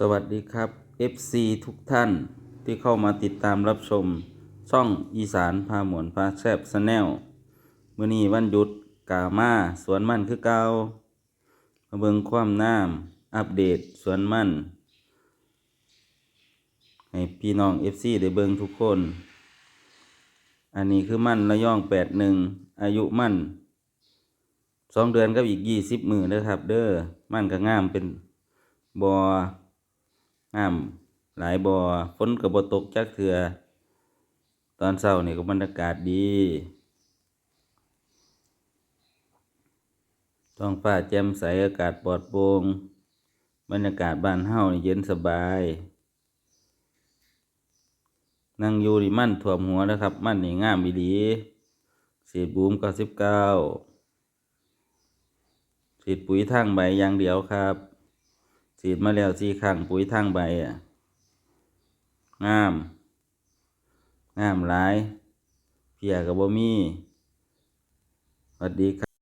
สวัสดีครับ FC ทุกท่านที่เข้ามาติดตามรับชม ช่องอีสานพาหมวนพาแซบสแนลมื้อนี้วันหยุดกามาสวนมันคือเก่ามาเบิงความน้ำอัปเดตสวนมันให้พี่น้อง FC ได้เบิงทุกคน อันนี้คือมันระย่องแปดหนึ่งอายุมันสองเดือนกับอีกยี่สิบมือเด้อครับ เด้อมันก็งามเป็นบอ งามหลายบอฝนกับบตกจักเถือตอนเช้านี่ก็บรรยากาศดีท้องฟ้าแจ่มใสอากาศปลอดโปร่งบรรยากาศบ้านเฮานี่เย็นสบาย นั่งอยู่นี่มั่นถ่วมหัวนะครับ มั่นนี่งามอีหลีสีดบูมเก้าสิบเก้าสีดปุ๋ยทางใบอย่างเดียวครับ สีดมาแล้วสี่ครั้งปุ๋ยทางใบอะงาม งามหลาย เพียกับบ่มีสวัสดีครับ